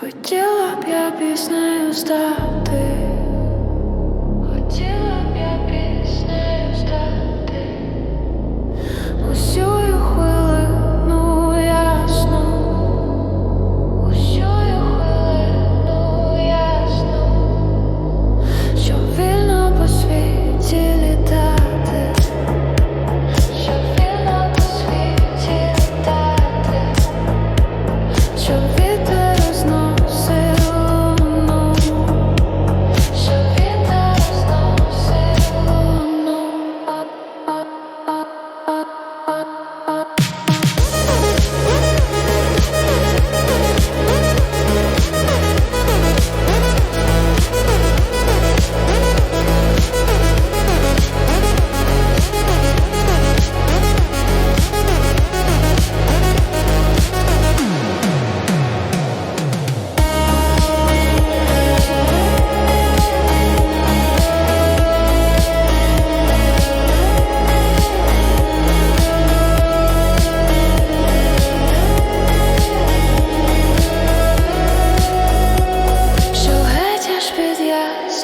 Хотіла б я піснею стати, хотіла б я піснею стати, усю хвилину ясну, усю хвилину ясно, що вільно по світі літати. Що вільно по світі літати. Що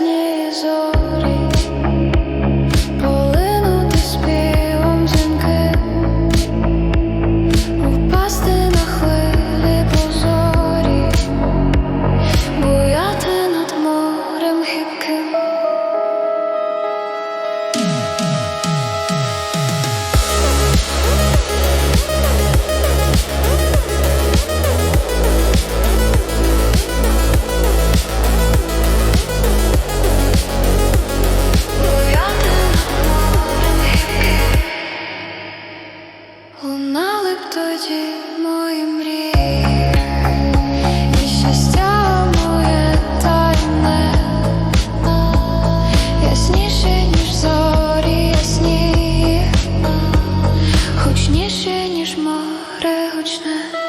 снизу Глибше, ніж море гучне.